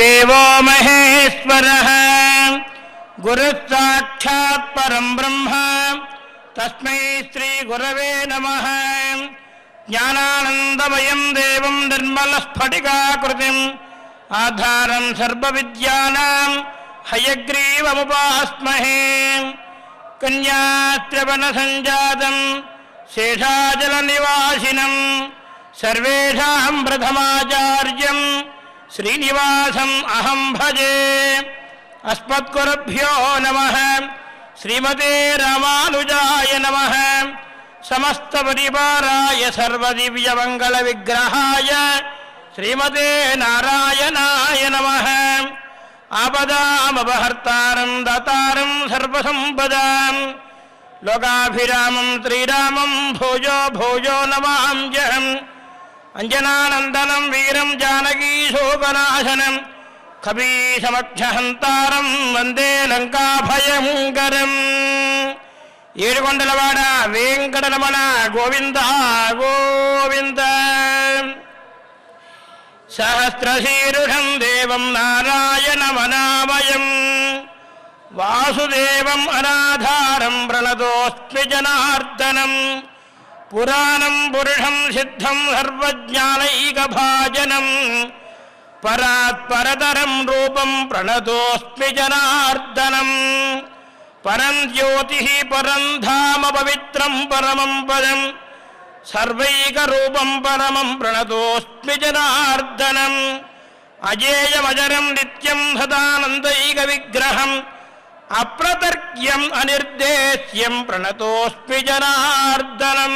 देवो महेश्वरः। गुरुसाक्षात् परम् ब्रह्म। तस्मै श्रीगुरवे नमः। ज्ञानानन्दमयम् देवम् निर्मलस्फटिकाकृतिम्। आधारम् हयग्रीवस्मे हयग्रीवमुपास्महे। कन्यात्रवनसञ्जातम् शेषाचलनिवासिनम् सर्वेषाम् प्रथमाचार्यम् श्रीनिवासम अहम भजे। अस्पत्भ्यो नम। श्रीमते राजा नम। समस्तपरिवाराय सर्वदिव्य मंगल विग्रहाय श्रीमते नारायणा नम सर्वसम्पदाम्। लोकाभिरामं त्रीरामं भोजो भोजो नवाम जहम् అంజనానందనం వీరం జానకీ శోకనాశనం వందే లంకాభయంకరం ఏడుకొండలవాడ వెంకటరమణ గోవింద గోవింద. సహస్రశీరుషం దేవం నారాయణమనామయం వాసుదేవం అనాధారం ప్రణతోస్మి జనార్దనం. పురాణం పురుషం సిద్ధం సర్వజ్ఞానైకభాజనం. పరాత్పరతరం రూపం ప్రణతోస్మి జనార్దనం. పరం జ్యోతి పరం ధామ పవిత్రం పరమం పదం. సర్వైకరూపం పరమం ప్రణతోస్మి జనార్దనం. అజేయమజరం నిత్యం సదానందైక విగ్రహం అప్రతర్క్యం అనిర్దేశ్యం ప్రణతోస్మి జనార్దనం.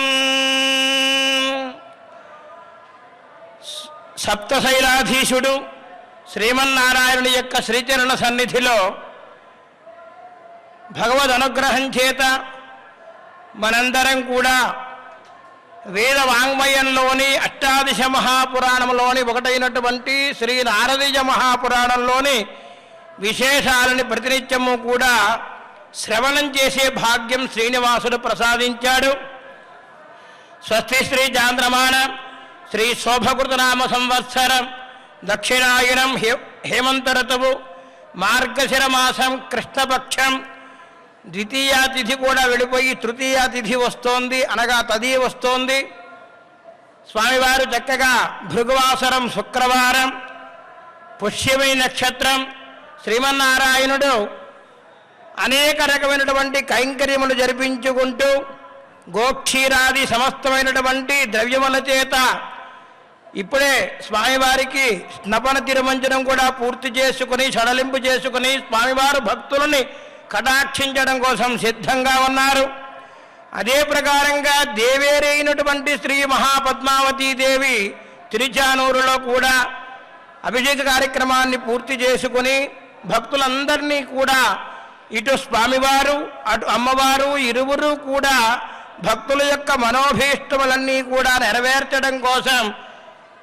సప్తశైలాధీశుడు శ్రీమన్నారాయణుని యొక్క శ్రీచరణ సన్నిధిలో భగవద్ అనుగ్రహం చేత మనందరం కూడా వేద వాంగ్మయంలోని అష్టాదశ మహాపురాణంలోని ఒకటైనటువంటి శ్రీ నారదీయ మహాపురాణంలోని విశేషాలని ప్రతినిత్యము కూడా శ్రవణం చేసే భాగ్యం శ్రీనివాసుడు ప్రసాదించాడు. స్వస్తి శ్రీ చాంద్రమాణ శ్రీ శోభకృతనామ సంవత్సరం దక్షిణాయనం హే హేమంత ఋతువు మార్గశిర మాసం కృష్ణపక్షం ద్వితీయ తిథి కూడా వెళ్ళిపోయి తృతీయ తిథి వస్తోంది అనగా తది వస్తోంది. స్వామివారు చక్కగా భృగువాసరం శుక్రవారం పుష్యమై నక్షత్రం శ్రీమన్నారాయణుడు అనేక రకమైనటువంటి కైంకర్యములు జరిపించుకుంటూ గోక్షీరాది సమస్తమైనటువంటి ద్రవ్యముల చేత ఇప్పుడే స్వామివారికి స్నపన తిరుమంజనం కూడా పూర్తి చేసుకుని సడలింపు చేసుకుని స్వామివారు భక్తులని కటాక్షించడం కోసం సిద్ధంగా ఉన్నారు. అదే ప్రకారంగా దేవేరైనటువంటి శ్రీ మహాపద్మావతీదేవి తిరుచానూరులో కూడా అభిషేక కార్యక్రమాన్ని పూర్తి చేసుకుని భక్తులందరినీ కూడా ఇటు స్వామివారు అటు అమ్మవారు ఇరువురు కూడా భక్తుల యొక్క మనోభీష్టములన్నీ కూడా నెరవేర్చడం కోసం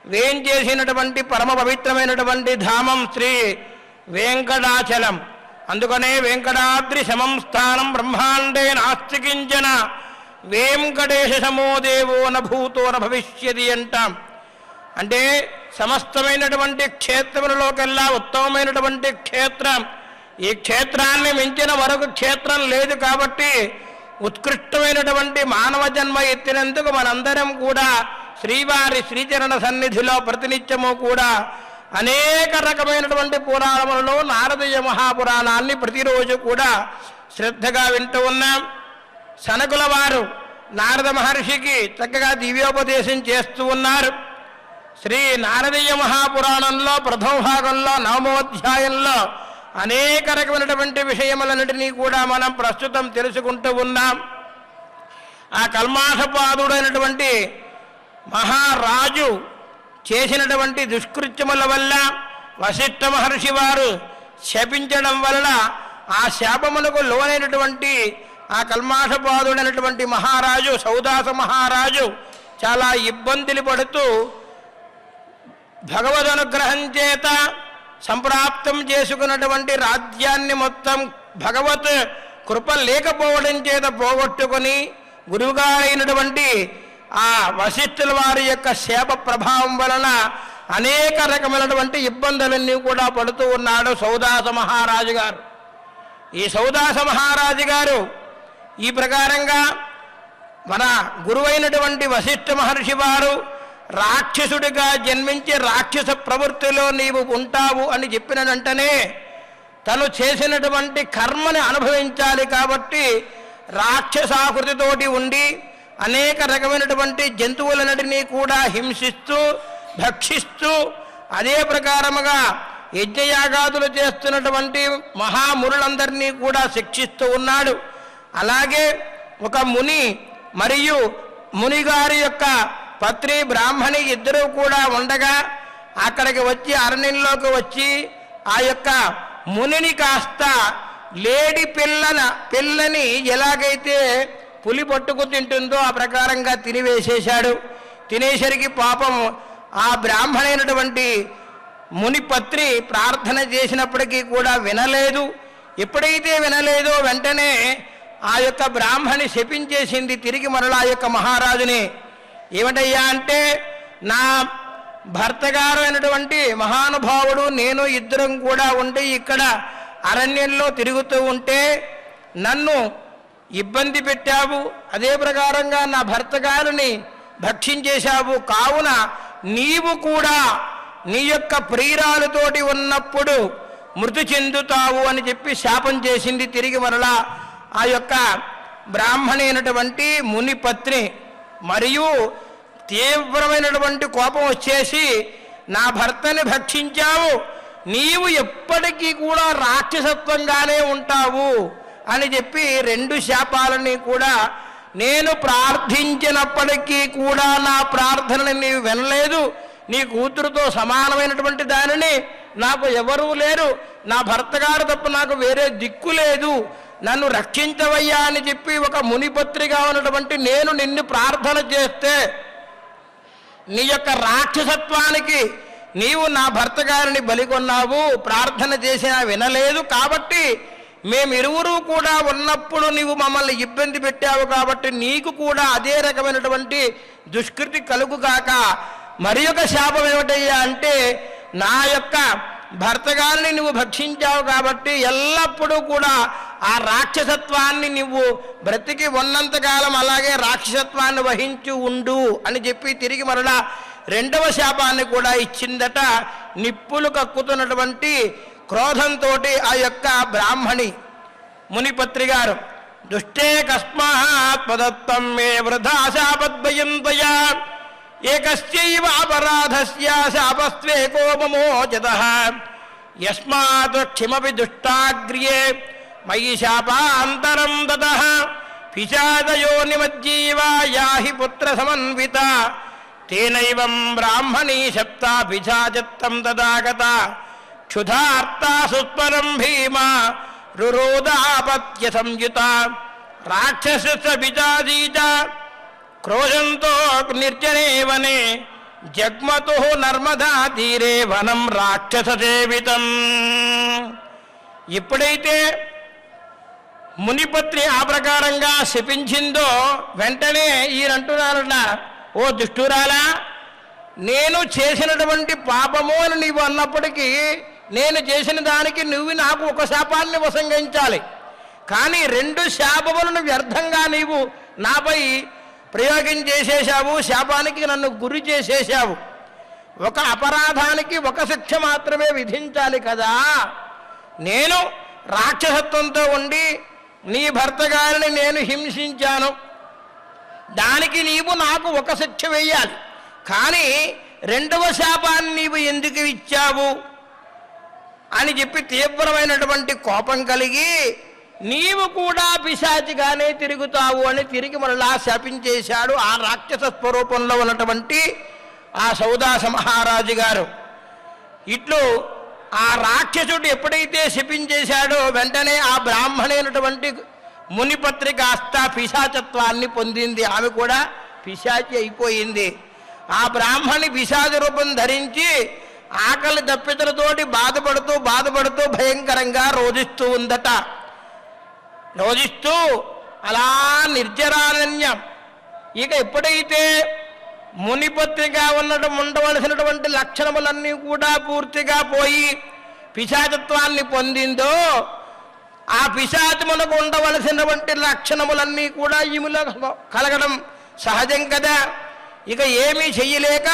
వేం చేసినటువంటి పరమ పవిత్రమైనటువంటి ధామం శ్రీ వెంకటాచలం. అందుకనే వెంకటాద్రి సమం స్థానం బ్రహ్మాండే నాస్తి కించన వెంకటేశ సమో దేవో నభూతో న అంటాం. అంటే సమస్తమైనటువంటి క్షేత్రములలోకెల్లా ఉత్తమమైనటువంటి క్షేత్రం. ఈ క్షేత్రాన్ని మించిన మరొక క్షేత్రం లేదు కాబట్టి ఉత్కృష్టమైనటువంటి మానవ జన్మ ఎత్తినందుకు మనందరం కూడా శ్రీవారి శ్రీచరణ సన్నిధిలో ప్రతినిత్యము కూడా అనేక రకమైనటువంటి పురాణములలో నారదీయ మహాపురాణాన్ని ప్రతిరోజు కూడా శ్రద్ధగా వింటూ ఉన్నాం. సనకుల వారు నారద మహర్షికి చక్కగా దివ్యోపదేశం చేస్తూ ఉన్నారు. శ్రీ నారదీయ మహాపురాణంలో ప్రథమ భాగంలో నవమోధ్యాయంలో అనేక రకమైనటువంటి విషయములన్నిటినీ కూడా మనం ప్రస్తుతం తెలుసుకుంటూ ఉన్నాం. ఆ కల్మాషపాదుడైనటువంటి మహారాజు చేసినటువంటి దుష్కృత్యముల వల్ల వశిష్ఠ మహర్షి వారు శపించడం వల్ల ఆ శాపమునకు లోనైనటువంటి ఆ కల్మాషపాదుడైనటువంటి మహారాజు సౌదాస మహారాజు చాలా ఇబ్బందులు పడుతూ భగవద్ అనుగ్రహం చేత సంప్రాప్తం చేసుకున్నటువంటి రాజ్యాన్ని మొత్తం భగవత్ కృప లేకపోవడం చేత పోగొట్టుకొని గురువుగారైనటువంటి ఆ వశిష్ఠుల వారి యొక్క శాప ప్రభావం వలన అనేక రకమైనటువంటి ఇబ్బందులన్నీ కూడా పడుతూ ఉన్నాడు సౌదాస మహారాజు గారు. ఈ సౌదాస మహారాజు గారు ఈ ప్రకారంగా మన గురువైనటువంటి వశిష్ఠ మహర్షి వారు రాక్షసుడిగా జన్మించి రాక్షస ప్రవృత్తిలో నీవు ఉంటావు అని చెప్పిన వెంటనే తను చేసినటువంటి కర్మని అనుభవించాలి కాబట్టి రాక్షసాకృతితోటి ఉండి అనేక రకమైనటువంటి జంతువులన్నిటినీ కూడా హింసిస్తూ భక్షిస్తూ అదే ప్రకారముగా యజ్ఞయాగాదులు చేస్తున్నటువంటి మహామునులందరినీ కూడా శిక్షిస్తూ ఉన్నాడు. అలాగే ఒక ముని మరియు మునిగారి యొక్క పత్రి బ్రాహ్మణి ఇద్దరూ కూడా ఉండగా అక్కడికి వచ్చి అరణ్యంలోకి వచ్చి ఆ యొక్క మునిని కాస్త లేడి పిల్లన పిల్లని ఎలాగైతే పులి పట్టుకు తింటుందో ఆ ప్రకారంగా తినివేసేశాడు. తినేసరికి పాపం ఆ బ్రాహ్మణైనటువంటి మునిపత్రి ప్రార్థన చేసినప్పటికీ కూడా వినలేదు. ఎప్పుడైతే వినలేదో వెంటనే ఆ యొక్క బ్రాహ్మణి శపించేసింది. తిరిగి మరలా ఆ యొక్క మహారాజుని ఏమిటయ్యా అంటే నా భర్త గారు అయినటువంటి మహానుభావుడు నేను ఇద్దరం కూడా ఉండి ఇక్కడ అరణ్యంలో తిరుగుతూ ఉంటే నన్ను ఇబ్బంది పెట్టావు. అదే ప్రకారంగా నా భర్త గారిని భక్షించేశావు. కావున నీవు కూడా నీ యొక్క ప్రియురాలతోటి ఉన్నప్పుడు మృతి చెందుతావు అని చెప్పి శాపం చేసింది. తిరిగి మరలా ఆ యొక్క బ్రాహ్మణి అయినటువంటి మునిపత్ని మరియు తీవ్రమైనటువంటి కోపం వచ్చేసి నా భర్తని భక్షించావు. నీవు ఎప్పటికీ కూడా రాక్షసత్వంగానే ఉంటావు. అని చెప్పి రెండు శాపాలని కూడా నేను ప్రార్థించినప్పటికీ కూడా నా ప్రార్థనని నీవు వినలేదు. నీ కూతురుతో సమానమైనటువంటి దానిని నాకు ఎవరూ లేరు. నా భర్త గారు తప్ప నాకు వేరే దిక్కు లేదు. నన్ను రక్షించవయ్యా అని చెప్పి ఒక మునిపత్రిగా ఉన్నటువంటి నేను నిన్ను ప్రార్థన చేస్తే నీ యొక్క రాక్షసత్వానికి నీవు నా భర్త గారిని బలికొన్నావు ప్రార్థన చేసినా వినలేదు కాబట్టి మేమిరువురు కూడా ఉన్నప్పుడు నీవు మమ్మల్ని ఇబ్బంది పెట్టావు కాబట్టి నీకు కూడా అదే రకమైనటువంటి దుష్కృతి కలుగుగాక. మరి ఒక శాపం ఏమిటయ్యా అంటే నా యొక్క భర్త గారిని నువ్వు భక్షించావు కాబట్టి ఎల్లప్పుడూ కూడా ఆ రాక్షసత్వాన్ని నువ్వు బ్రతికి ఉన్నంతకాలం అలాగే రాక్షసత్వాన్ని వహించి ఉండు అని చెప్పి తిరిగి మరలా రెండవ శాపాన్ని కూడా ఇచ్చిందట. నిప్పులు కక్కుతున్నటువంటి క్రోధంతో ఆ యొక్క బ్రాహ్మణి మునిపత్రి గారు. దుష్టే కస్మాత్ పదత్వం మే వృధా శాపద్భయంతయా एकस्यैव अपराधस्यास अपस्त्वे को ममोचतः यस्मात् किमपि दुष्टाग्र्ये मयि शापान्तरं ततः पिशादयो निमज्जीवा पुत्र पुत्रसमन्विता। तेन ब्राह्मणी शप्ता पिशाचत्तं तदागता। क्षुधार्ता सुस्परं भीमा रुरोदापत्य संयुता पिशादी च క్రోధంతో నిర్జనేవనే జగ్మతు నర్మదా తీరే వనం రాక్షస సేవితం ఎప్పుడైతే మునిపత్రి ఆ ప్రకారంగా శపించిందో వెంటనే ఈయనంటున్నారట ఓ దుష్టురాలా నేను చేసినటువంటి పాపము అని నీవు అన్నప్పటికీ నేను చేసిన దానికి నువ్వు నాకు ఒక శాపాన్ని ఉపసంగించాలి కానీ రెండు శాపములను వ్యర్థంగా నీవు నాపై ప్రయోగం చేసేశావు శాపానికి నన్ను గురి చేసేశావు. ఒక అపరాధానికి ఒక శిక్ష మాత్రమే విధించాలి కదా. నేను రాక్షసత్వంతో ఉండి నీ భర్త గారిని నేను హింసించాను. దానికి నీవు నాకు ఒక శిక్ష వెయ్యాలి కానీ రెండవ శాపాన్ని నీవు ఎందుకు ఇచ్చావు? అని చెప్పి తీవ్రమైనటువంటి కోపం కలిగి నీవు కూడా పిశాచిగానే తిరుగుతావు అని తిరిగి మరలా శపించేశాడు ఆ రాక్షస స్వరూపంలో ఉన్నటువంటి ఆ సౌదాస మహారాజు గారు. ఇట్లు ఆ రాక్షసుడు ఎప్పుడైతే శపించేశాడో వెంటనే ఆ బ్రాహ్మణైనటువంటి మునిపత్రిక అస్త పిశాచత్వాన్ని పొందింది. ఆమె కూడా పిశాచి అయిపోయింది. ఆ బ్రాహ్మణి పిశాచి రూపం ధరించి ఆకలి దప్పితలతోటి బాధపడుతూ బాధపడుతూ భయంకరంగా రోధిస్తూ ఉందట. రోధిస్తూ అలా నిర్జరారణ్యం. ఇక ఎప్పుడైతే మునిపత్రిగా ఉండటం ఉండవలసినటువంటి లక్షణములన్నీ కూడా పూర్తిగా పోయి పిశాచత్వాన్ని పొందిందో ఆ పిశాచమునకు ఉండవలసినటువంటి లక్షణములన్నీ కూడా ఈమెలో కలగడం సహజం కదా. ఇక ఏమీ చెయ్యలేక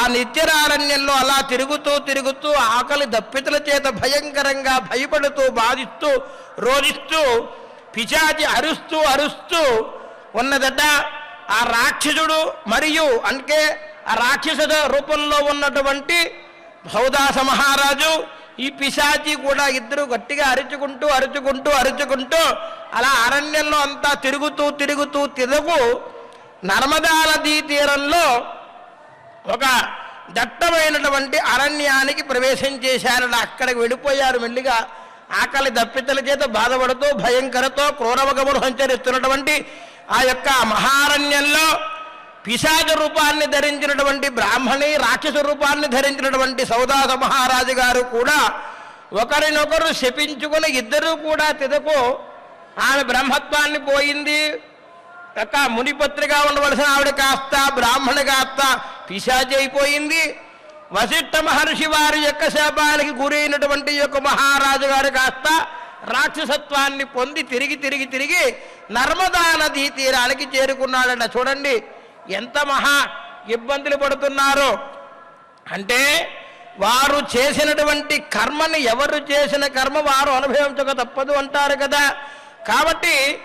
ఆ నిత్యరారణ్యంలో అలా తిరుగుతూ తిరుగుతూ ఆకలి దప్పితల చేత భయంకరంగా భయపడుతూ బాధిస్తూ రోధిస్తూ పిశాచి అరుస్తూ అరుస్తూ ఉన్నదట ఆ రాక్షసుడు మరియు అంటే ఆ రాక్షసుడు రూపంలో ఉన్నటువంటి సౌదాస మహారాజు ఈ పిశాచి కూడా ఇద్దరు గట్టిగా అరుచుకుంటూ అరుచుకుంటూ అరుచుకుంటూ అలా అరణ్యంలో అంతా తిరుగుతూ తిరుగుతూ తిరుగు నర్మదా నదీ తీరంలో ఒక దట్టమైనటువంటి అరణ్యానికి ప్రవేశం చేశారట. అక్కడికి వెళ్ళిపోయారు మెల్లిగా. ఆకలి దప్పితల చేత బాధపడుతూ భయంకరతో క్రూరమగములు సంచరిస్తున్నటువంటి ఆ యొక్క మహారణ్యంలో పిశాచ రూపాన్ని ధరించినటువంటి బ్రాహ్మణి రాక్షస రూపాన్ని ధరించినటువంటి సౌదాస మహారాజు గారు కూడా ఒకరినొకరు శపించుకుని ఇద్దరూ కూడా తిదకు ఆమె బ్రహ్మత్వాన్ని పోయింది. యొక్క మునిపత్రిగా ఉండవలసిన ఆవిడ కాస్త బ్రాహ్మణ కాస్త పిశాచి అయిపోయింది వశిష్ఠ మహర్షి వారి యొక్క శాపాలకి గురైనటువంటి యొక్క మహారాజు గారు కాస్త రాక్షసత్వాన్ని పొంది తిరిగి తిరిగి తిరిగి నర్మదా నదీ తీరానికి చేరుకున్నాడట. చూడండి ఎంత మహా ఇబ్బందులు పడుతున్నారో. అంటే వారు చేసినటువంటి కర్మని ఎవరు చేసిన కర్మ వారు అనుభవించక తప్పదు అంటారు కదా. కాబట్టి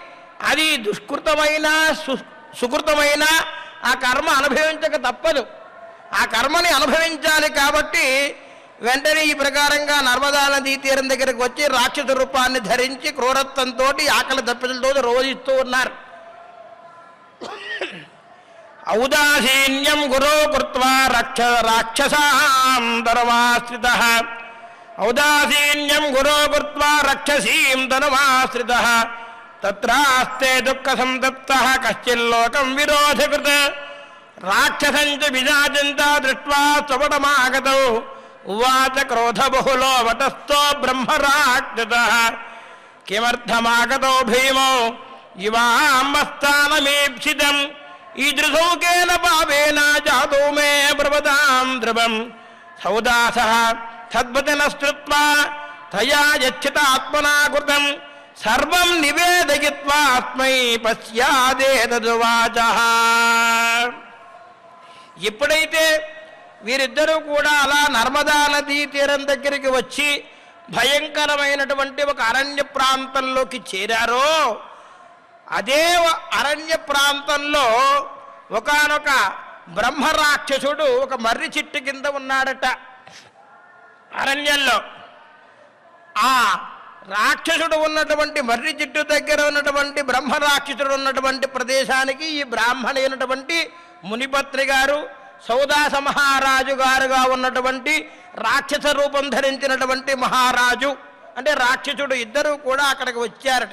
అది దుష్కృతమైన సు- సుకృతమైన ఆ కర్మ అనుభవించక తప్పదు. ఆ కర్మని అనుభవించాలి కాబట్టి వెంటనే ఈ ప్రకారంగా నర్మదా నదీ తీరం దగ్గరకు వచ్చి రాక్షస రూపాన్ని ధరించి క్రూరత్వంతో ఆకలి దప్పిలతో రోజిస్తూ ఉన్నారు. ఔదాసీన్యం గురో కృత్వా రక్ష రాక్షసాం ధనమాశ్రిత ఔదాసీన్యం గురో కృత్వా రక్షసీం ధనమాశ్రిత తత్రాస్తే దుఃఖ సంతప్త కశ్చిల్లోకం విరోధకృత. రాక్షసంచ విజాజంత దృష్ట్వా స్వపటమాగతౌ ఉవాచ క్రోధ బహులో వటస్థో బ్రహ్మరాక్షత కిమర్థమాగతో భీమో ఇవాంబస్థానమీప్సితం ఈదృశౌకేన పాపేన జాతో మే బ్రవతాం ధ్రువం సౌదాస తద్వచన శ్రుత్వా తయా యచ్చితాత్మనా కృతం సర్వం నివేదయిత్వా ఆత్మై పశ్యాదేతదువాచ ఎప్పుడైతే వీరిద్దరూ కూడా అలా నర్మదా నదీ తీరం దగ్గరికి వచ్చి భయంకరమైనటువంటి ఒక అరణ్య ప్రాంతంలోకి చేరారో అదే అరణ్య ప్రాంతంలో ఒకానొక బ్రహ్మరాక్షసుడు ఒక మర్రి చెట్టు కింద ఉన్నాడట అరణ్యంలో. ఆ రాక్షసుడు ఉన్నటువంటి మర్రి చెట్టు దగ్గర ఉన్నటువంటి బ్రహ్మ రాక్షసుడు ఉన్నటువంటి ప్రదేశానికి ఈ బ్రాహ్మణ అయినటువంటి మునిపత్రి గారు సౌదాస మహారాజు గారుగా ఉన్నటువంటి రాక్షస రూపం ధరించినటువంటి మహారాజు. అంటే రాక్షసుడు ఇద్దరు కూడా అక్కడికి వచ్చారట.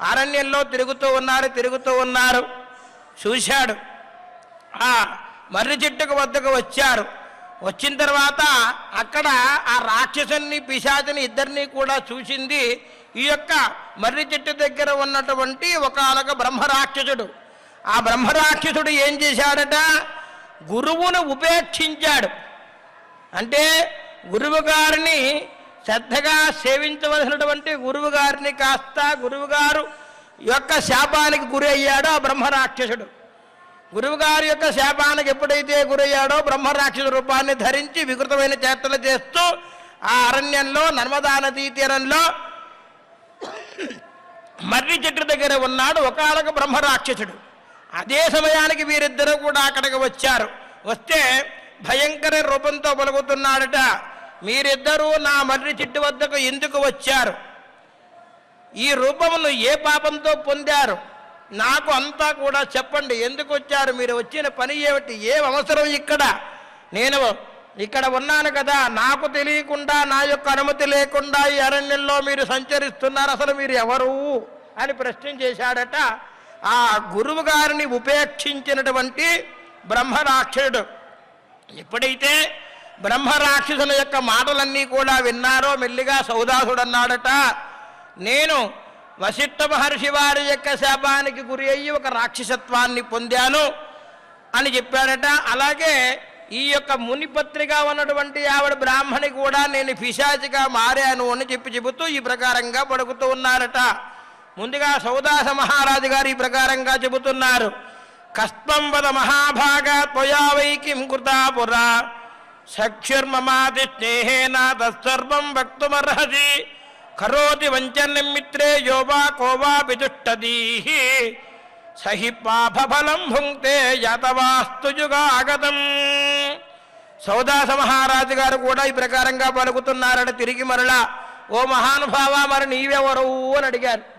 అరణ్యంలో తిరుగుతూ ఉన్నారు తిరుగుతూ ఉన్నారు. చూశాడు. ఆ మర్రి చెట్టుకు వద్దకు వచ్చారు. వచ్చిన తర్వాత అక్కడ ఆ రాక్షసుని పిశాచిని ఇద్దరిని కూడా చూసింది. ఈ యొక్క మర్రి చెట్టు దగ్గర ఉన్నటువంటి ఒకనొక బ్రహ్మరాక్షసుడు. ఆ బ్రహ్మరాక్షసుడు ఏం చేశాడట? గురువును ఉపేక్షించాడు. అంటే గురువుగారిని శ్రద్ధగా సేవించవలసినటువంటి గురువుగారిని కాస్త గురువుగారు యొక్క శాపానికి గురి అయ్యాడో ఆ బ్రహ్మరాక్షసుడు. గురువుగారి యొక్క శాపానికి ఎప్పుడైతే గురయ్యాడో బ్రహ్మరాక్షసు రూపాన్ని ధరించి వికృతమైన చేష్టలు చేస్తూ ఆ అరణ్యంలో నర్మదా నదీ తీరంలో మర్రి చెట్టు దగ్గర ఉన్నాడు ఒకనొక బ్రహ్మరాక్షసుడు. అదే సమయానికి వీరిద్దరూ కూడా అక్కడికి వచ్చారు. వస్తే భయంకర రూపంతో పలుకుతున్నాడట మీరిద్దరూ నా మర్రి చెట్టు వద్దకు ఎందుకు వచ్చారు? ఈ రూపమును ఏ పాపంతో పొందారు? నాకు అంతా కూడా చెప్పండి ఎందుకు వచ్చారు? మీరు వచ్చిన పని ఏమిటి? ఏం అవసరం ఇక్కడ? నేను ఇక్కడ ఉన్నాను కదా నాకు తెలియకుండా నా యొక్క అనుమతి లేకుండా ఈ అరణ్యంలో మీరు సంచరిస్తున్నారు. అసలు మీరు ఎవరు? అని ప్రశ్న చేశాడట ఆ గురువు గారిని ఉపేక్షించినటువంటి బ్రహ్మరాక్షసుడు ఎప్పుడైతే బ్రహ్మరాక్షసుల యొక్క మాటలన్నీ కూడా విన్నారో మెల్లిగా సౌదాసుడు అన్నాడట నేను వశిష్ఠ మహర్షి వారి యొక్క శాపానికి గురి అయ్యి ఒక రాక్షసత్వాన్ని పొందాను అని చెప్పాడట. అలాగే ఈ యొక్క మునిపత్రిగా ఉన్నటువంటి ఆవిడ బ్రాహ్మణి కూడా నేను పిశాచిగా మారాను అని చెప్పి చెబుతూ ఈ ప్రకారంగా పడుకుతూ ఉన్నారట. ముందుగా సౌదాస మహారాజు గారు ఈ ప్రకారంగా చెబుతున్నారు. కస్పం వద మహాభాగ త్వయా వైకిం కృతాపురా కృతా స్నేహేన తత్సర్వం వక్తుమర్హసి. కరోతి వంచన్యం మిత్రే యోవా కోవా విదుష్టదీహి. సహి పాపఫలం భుంక్తే యతవాస్తు యుగాగతం. సౌదాస మహారాజు గారు కూడా ఈ ప్రకారంగా పలుకుతున్నారని తిరిగి మరలా ఓ మహానుభావ మరి నీవెవరు? అని అడిగారు.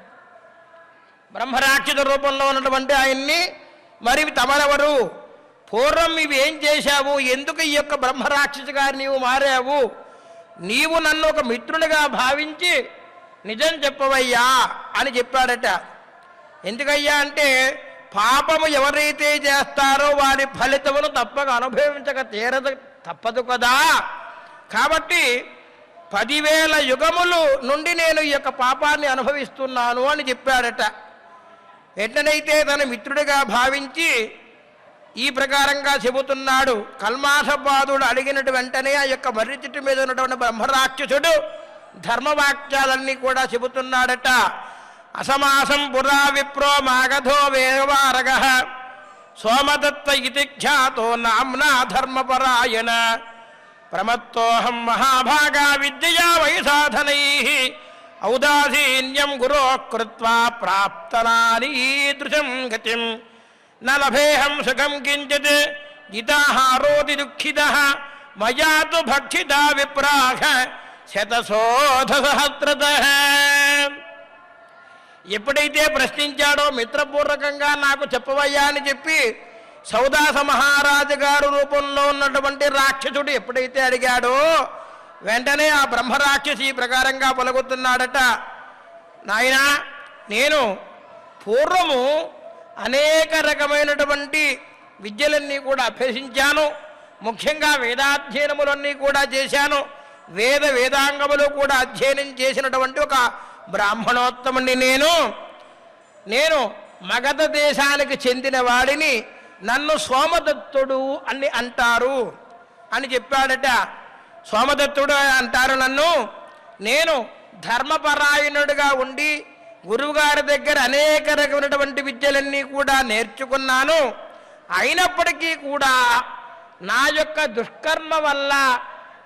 బ్రహ్మరాక్షస రూపంలో ఉన్నటువంటి ఆయన్ని మరి తమరెవరు? పూర్వం ఇవి చేశావు? ఎందుకు ఈ యొక్క బ్రహ్మరాక్షస నీవు మారావు? నీవు నన్ను ఒక మిత్రునిగా భావించి నిజం చెప్పవయ్యా అని చెప్పాడట. ఎందుకయ్యా అంటే పాపము ఎవరైతే చేస్తారో వారి ఫలితమును తప్పక అనుభవించక తీరదు తప్పదు కదా. కాబట్టి పదివేల యుగములు నుండి నేను ఈ యొక్క పాపాన్ని అనుభవిస్తున్నాను అని చెప్పాడట. ఎట్లనైతే తన మిత్రుడిగా భావించి ఈ ప్రకారంగా చెబుతున్నాడు కల్మాసపాదుడు అడిగినటు వెంటనే ఆ యొక్క మర్రి చెట్టు మీద ఉన్నటువంటి బ్రహ్మరాక్షసుడు ధర్మవాక్యాలన్నీ కూడా చెబుతున్నాడట. అసమాసం పురా విప్రో మాగధో వేవారగ సోమదత్త ఇది ఖ్యాతో నామ్నా ధర్మపరాయణ. ప్రమత్తోహం మహాభాగా విద్యయా వై సాధనై ఔదాసీన్యం గురో కృత్వా ప్రాప్తనాని ఈదృశం గతిం. న లభేహం సుఖం కించిత్ జితాహారోతి దుఃఖిత మయా తు భక్షిత విప్రాహ శతశోధ సహస్రత ఎప్పుడైతే ప్రశ్నించాడో మిత్రపూర్వకంగా నాకు చెప్పవయ్యా అని చెప్పి సౌదాస మహారాజు గారు రూపంలో ఉన్నటువంటి రాక్షసుడు ఎప్పుడైతే అడిగాడో వెంటనే ఆ బ్రహ్మరాక్షసి ప్రకారంగా పలుకుతున్నాడట. నాయనా నేను పూర్వము అనేక రకమైనటువంటి విద్యలన్నీ కూడా అభ్యసించాను. ముఖ్యంగా వేదాధ్యయనములన్నీ కూడా చేశాను. వేద వేదాంగములు కూడా అధ్యయనం చేసినటువంటి ఒక బ్రాహ్మణోత్తముని నేను. నేను మగధ దేశానికి చెందిన వాడిని నన్ను సోమదత్తుడు అని అంటారు అని చెప్పాడట. సోమదత్తుడు అంటారు నన్ను నేను ధర్మపరాయణుడిగా ఉండి గురువుగారి దగ్గర అనేక రకమైనటువంటి విద్యలన్నీ కూడా నేర్చుకున్నాను. అయినప్పటికీ కూడా నా యొక్క దుష్కర్మ వల్ల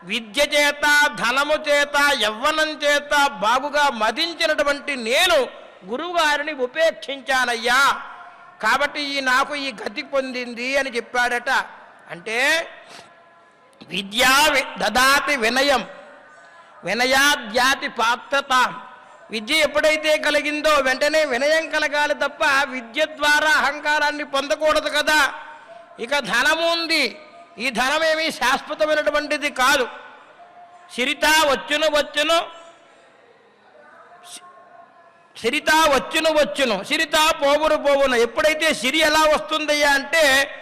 విద్య చేత ధనము చేత యవ్వనం చేత బాగుగా మదించినటువంటి నేను గురువుగారిని ఉపేక్షించానయ్యా. కాబట్టి ఈ నాకు ఈ గతి పొందింది అని చెప్పాడట. అంటే విద్యా వి- దదాతి వినయం. వినయాద్యాతి పాత్రత. విద్య ఎప్పుడైతే కలిగిందో వెంటనే వినయం కలగాలి తప్ప విద్య ద్వారా అహంకారాన్ని పొందకూడదు కదా. ఇక ధనము ఉంది. ఈ ధనం ఏమీ శాశ్వతమైనటువంటిది కాదు. సిరిత వచ్చును వచ్చును సిరిత వచ్చును వచ్చును సిరిత పోవును పోవును. ఎప్పుడైతే సిరి ఎలా వస్తుందయ్యా అంటే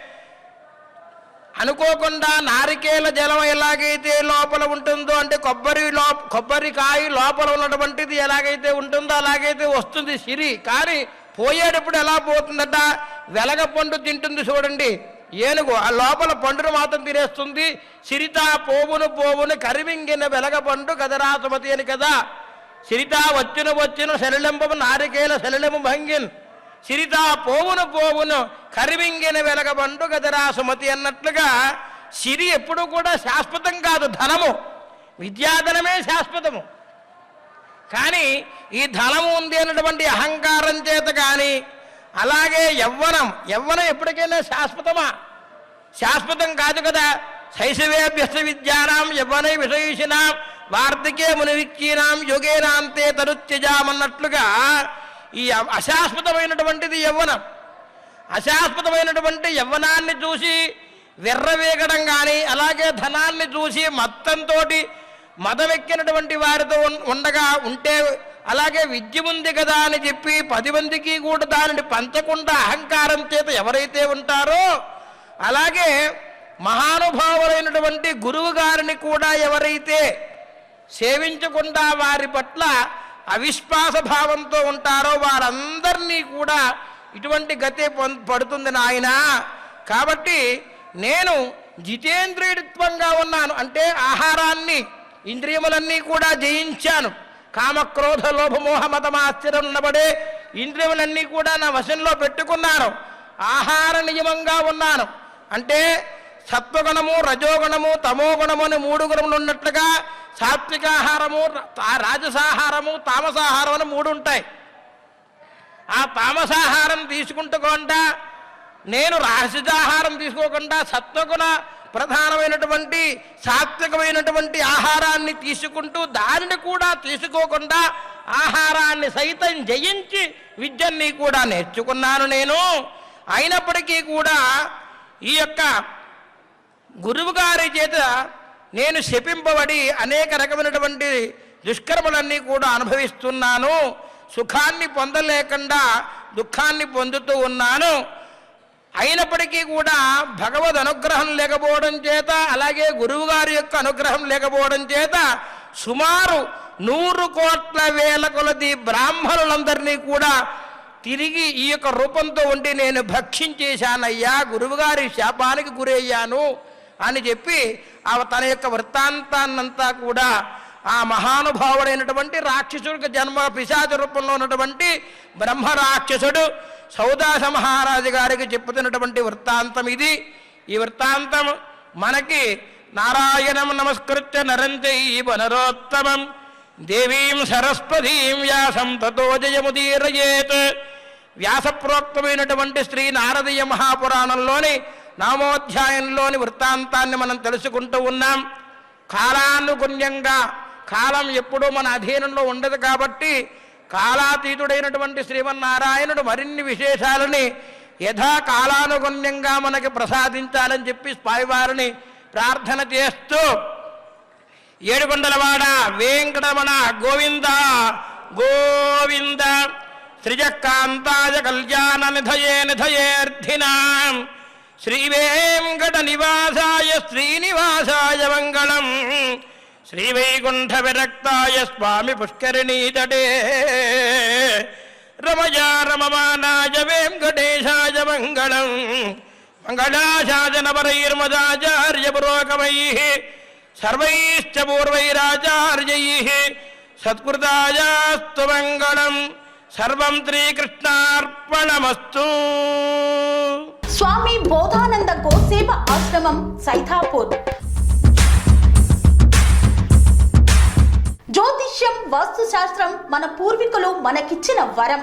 అనుకోకుండా నారికేల జలం ఎలాగైతే లోపల ఉంటుందో అంటే కొబ్బరి లో కొబ్బరికాయ లోపల ఉన్నటువంటిది ఎలాగైతే ఉంటుందో అలాగైతే వస్తుంది సిరి. కానీ పోయేటప్పుడు ఎలా పోతుందట? వెలగ పండు తింటుంది చూడండి. ఏనుగు ఆ లోపల పండును మాత్రం తినేస్తుంది. సిరిత పోవును పోవును కరిమింగిన వెలగ పండు కదరా సుమతి అని కదా. సిరిత వచ్చును వచ్చును శరళంబము నారికేల శరళము భంగిన్. సిరిత పోవును పోవును కరివింగిన వెలగబండు గదరా సుమతి అన్నట్లుగా సిరి ఎప్పుడు కూడా శాశ్వతం కాదు ధనము. విద్యాధనమే శాశ్వతము. కానీ ఈ ధనము ఉంది అన్నటువంటి అహంకారం చేత కానీ అలాగే యవ్వనం యవ్వనం ఎప్పటికైనా శాశ్వతమా? శాశ్వతం కాదు కదా. శైశవేభ్యస్త విద్యానాం యవ్వనై విషయిషినాం వార్ధకే మునివిక్కీనాం యుగేనాంతే తరుత్యజామన్నట్లుగా ఈ అశాశ్వతమైనటువంటిది యవ్వనం. అశాశ్వతమైనటువంటి యవ్వనాన్ని చూసి విర్రవేగడం కానీ అలాగే ధనాన్ని చూసి మత్తంతో మదవెక్కినటువంటి వారితో ఉండగా ఉంటే అలాగే విద్య ఉంది కదా అని చెప్పి పది మందికి కూడా దానిని పంచకుండా అహంకారం చేత ఎవరైతే ఉంటారో అలాగే మహానుభావులైనటువంటి గురువు గారిని కూడా ఎవరైతే సేవించకుండా వారి పట్ల అవిశ్వాస భావంతో ఉంటారో వారందరినీ కూడా ఇటువంటి గతే పడుతుంది నాయన. కాబట్టి నేను జితేంద్రియత్వంగా ఉన్నాను. అంటే ఆహారాన్ని ఇంద్రియములన్నీ కూడా జయించాను. కామక్రోధ లోభమోహ మతమాశ్చర్యం ఉన్నబడే ఇంద్రియములన్నీ కూడా నా వశంలో పెట్టుకున్నాను. ఆహార నియమంగా ఉన్నాను. అంటే సత్వగుణము రజోగుణము తమోగుణము అని మూడు గుణములు ఉన్నట్లుగా సాత్వికాహారము రాజసాహారము తామసాహారం అని మూడు ఉంటాయి. ఆ తామసాహారం తీసుకుంటుకోకుండా నేను రాజసాహారం తీసుకోకుండా సత్వగుణ ప్రధానమైనటువంటి సాత్వికమైనటువంటి ఆహారాన్ని తీసుకుంటూ దానిని కూడా తీసుకోకుండా ఆహారాన్ని సైతం జయించి విద్యని కూడా నేర్చుకున్నాను నేను. అయినప్పటికీ కూడా ఈ యొక్క గురువు గారి చేత నేను శపింపబడి అనేక రకమైనటువంటి దుష్కర్మలన్నీ కూడా అనుభవిస్తున్నాను. సుఖాన్ని పొందలేకుండా దుఃఖాన్ని పొందుతూ ఉన్నాను. అయినప్పటికీ కూడా భగవద్ అనుగ్రహం లేకపోవడం చేత అలాగే గురువుగారి యొక్క అనుగ్రహం లేకపోవడం చేత సుమారు నూరు కోట్ల వేల కొలది బ్రాహ్మణులందరినీ కూడా తిరిగి ఈ యొక్క రూపంతో ఉండి నేను భక్షించేశానయ్యా. గురువుగారి శాపానికి గురయ్యాను. అని చెప్పి ఆ తన యొక్క వృత్తాంతాన్నంతా కూడా ఆ మహానుభావుడైనటువంటి రాక్షసుడికి జన్మ పిశాచ రూపంలో ఉన్నటువంటి బ్రహ్మ రాక్షసుడు సౌదాస మహారాజు గారికి చెప్పుతున్నటువంటి వృత్తాంతం ఇది. ఈ వృత్తాంతం మనకి నారాయణం నమస్కృత్య నరంతే వనరోత్తమం. దేవీం సరస్వతీం వ్యాసం తతో జయముదీరయేత్. వ్యాసప్రోక్తమైనటువంటి శ్రీ నారదీయ మహాపురాణంలోని నామోధ్యాయంలోని వృత్తాంతాన్ని మనం తెలుసుకుంటూ ఉన్నాం. కాలానుగుణ్యంగా కాలం ఎప్పుడూ మన అధీనంలో ఉండదు కాబట్టి కాలాతీతుడైనటువంటి శ్రీమన్నారాయణుడు మరిన్ని విశేషాలని యథా కాలానుగుణ్యంగా మనకి ప్రసాదించాలని చెప్పి స్వామివారిని ప్రార్థన చేస్తూ ఏడుకొండలవాడ వెంకటరమణ గోవింద గోవింద శ్రీజకాంతాయ కళ్యాణ నిధయే నిధయేర్థినాం శ్రీ నివాసాయ శ్రీనివాసాయ మంగళం శ్రీ వైకుంఠ విరక్తాయ స్వామి పుష్కరిణీతటే రమయా రమమానాయ వెంకటేశాయ మంగళం మంగళాశాసనపరైర్మదాచార్య పురోగమై సర్వైశ్చ పూర్వైరాచార్యై సత్కృతాయాస్తు మంగళం సర్వం శ్రీకృష్ణార్పణమస్తు స్వామి బోధానంద గోసేవ ఆశ్రమం సైథాపూర్ జ్యోతిష్యం వాస్తు శాస్త్రం మన పూర్వీకులు మనకిచ్చిన వరం.